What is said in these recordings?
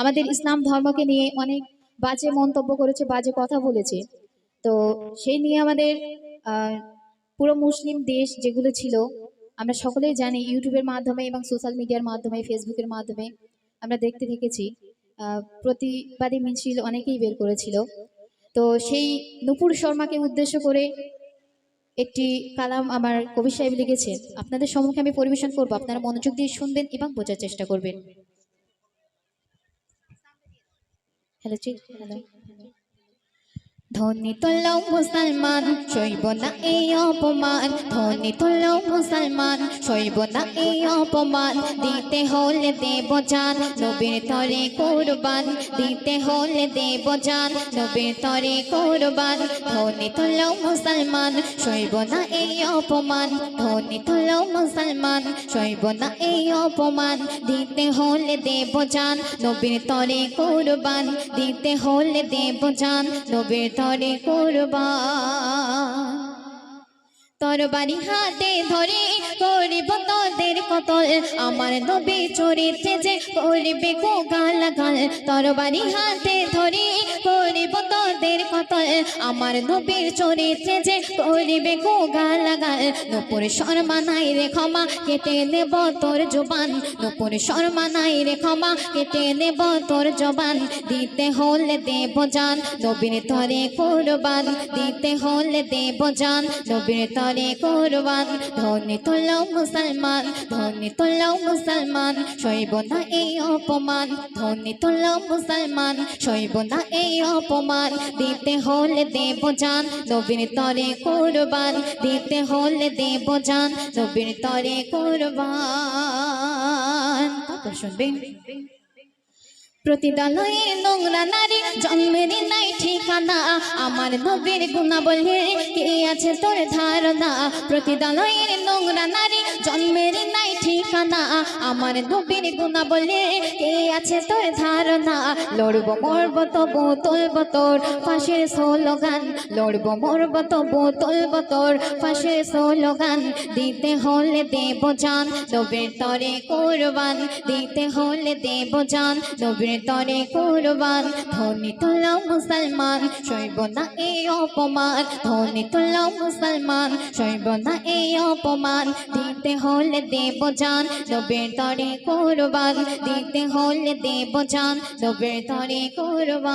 আমাদের ইসলাম ধর্মকে নিয়ে অনেক বাজে মন্তব্য করেছে বাজে কথা বলেছে। তো সেই নিয়ে আমাদের পুরো মুসলিম দেশ যেগুলো ছিল আমরা সকলেই জানি ইউটিউবের মাধ্যমে এবং সোশ্যাল মিডিয়ার মাধ্যমে ফেসবুকের মাধ্যমে আমরা দেখতে থেকেছি প্রতিবাদী মিছিল অনেকেই বের করেছিল। তো সেই নুপুর শর্মাকে উদ্দেশ্য করে একটি কালাম আমার কবি সাহেব লিখেছেন আপনাদের সম্মুখে আমি পরিবেশন করব আপনারা মনোযোগ দিয়ে শুনবেন এবং বোঝার চেষ্টা করবেন। Hello, G. Hello. ধনী তোলাও মুসলমান সইব না এই অপমান। ধনী তোলাও মুসলমান সইব না এই অপমান। দিতে হলে দেব জান, নবীর তরে কোরবান। দিতে হলে দেব জান, নবীর তরে কোরবান। ধনী তোলাও মুসলমান সইব না এই অপমান। ধনী তোলাও মুসলমান সইব না এই অপমান। দিতে হলে দেব জান, নবীর তরে কোরবান। দিতে হলে দেব জান, নবীর তরে করবা তরবারি হাতে ধরে করিব তোদের কতল। আমার নবী চরিত্রে যে করিবে গো গাল তরবারি হাতে ধরে তোদের কতল। আমার নবীর চরিত্রে যে করিবে গো গালাগাল। নুপুর শর্মা নাই রে ক্ষমা, কেটে নেব তোর জবান। নুপুর শর্মা নাই রে ক্ষমা, কেটে নেব তোর জবান। দিতে হলে দেব জান, নবীর তরে কোরবান। দিতে হলে দেব জান, নবীর তরে কোরবান। ধনী তোলাও মুসলমান, ধনী তোলাও মুসলমান, সইব না এই অপমান। ধনী তোলাও মুসলমান, সইব না এই অপমান। দিতে হলে দেব যান নবীর তরে কোরবান। দিতে হলে দেব যান নবীর তরে কোরবান। শুনবেন প্রতিদালয়ে নোংরা নারী জন্মের নাই ঠিকানা। আমার নবীর গুণা বলে কে আছে তোর ধারণা? প্রতিদালয়ের নোংরা নারী জন্মের নাই ঠিকানা। আমার নবীর গুণা বলে কে আছে তোর ধারণা? লড়ব, মরব, তবু তুলব তোর পাশের স্লোগান। লড়ব, মরব, তবু তুলব তোর পাশের স্লোগান। দিতে হলে দেব জান, নবীর তরে কোরবান। দিতে হলে দেব জান, নবীর তরে কোরবান, ধনি তোলাও মুসলমান, সইব না এই অপমান, ধনি তোলাও মুসলমান, সইব না এই অপমান, দিতে হলে দেব জান নবীর তরে কোরবান, দিতে হলে দেব জান নবীর তরে কোরবান।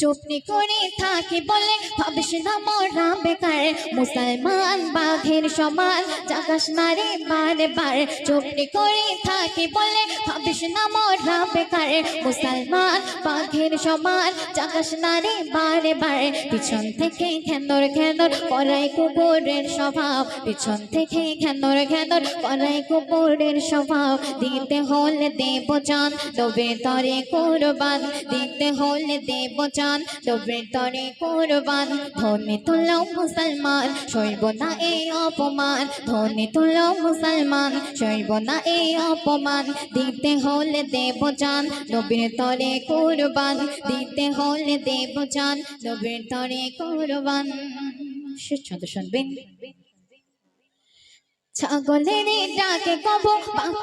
চুপনি করে থাকে বলে ভাবিস না মরা বেকার। মুসলমান বাঘের সমান, জাগাস না রে বারে বার চুপনি করে থাকি বলে ভাবিস না মরা বেকার। মুসলমান বাঘের সমান, জাগাস না রে বারে বার পিছন থেকে ঘেন্দর ঘেন্দর করাই কুকুরের স্বভাব। পিছন থেকে ঘেন্দর ঘেন্দর করাই কুকুরের স্বভাব। দিতে হলে দেব জান তবে তরে কোরবান। দিতে হলে দেব জান তবে তরে কোরবান। ধনে তোলাও মুসলমান, সইব না এই অপমান। ধনে তোলাও মুসলমান, সইব না এই অপমান। দিতে হলে দেব জান, নবীর তরে কোরবান। দিতে হলে দেব জান, নবীর তরে কোরবান। শেষ ছন্দ শুনবেন। ছাগলের ডাকে কব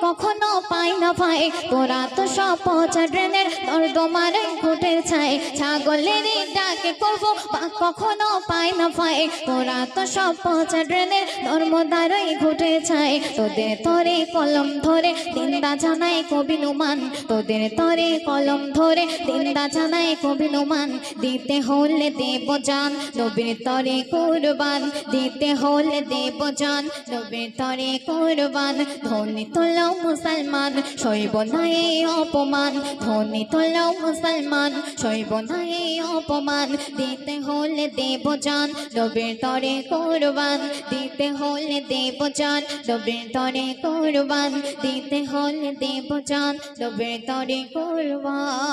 কখনো পাই না ভাই তোরা তো সব পচা ড্রেনের নর্দমারে ঘুটের ছাই। ছাগলের ডাকে কব বা কখনো পাই না ভাই তোরা তো সব পচা ড্রেনের নর্মদারই ঘুটে ছাই। তোদের তরে কলম ধরে দিন্দা জানাই কবি নুমান। তোদের তরে কলম ধরে দিন্দা জানাই কবি নুমান। দিতে হলে দেব জান, নবীর তরে কুরবান। দিতে হলে দেব জান, নবীর তরে কুরবান। ধনী তোলাও মুসলমান, সইব না এই অপমান। ধনী তোলাও মুসলমান, সইব না এই অপমান। দিতে হলে দেব জান, নবীর তরে কুরবান। দিতে হলে দেব জান, নবীর তরে কুরবান। দিতে হলে দেব জান, নবীর তরে কুরবান।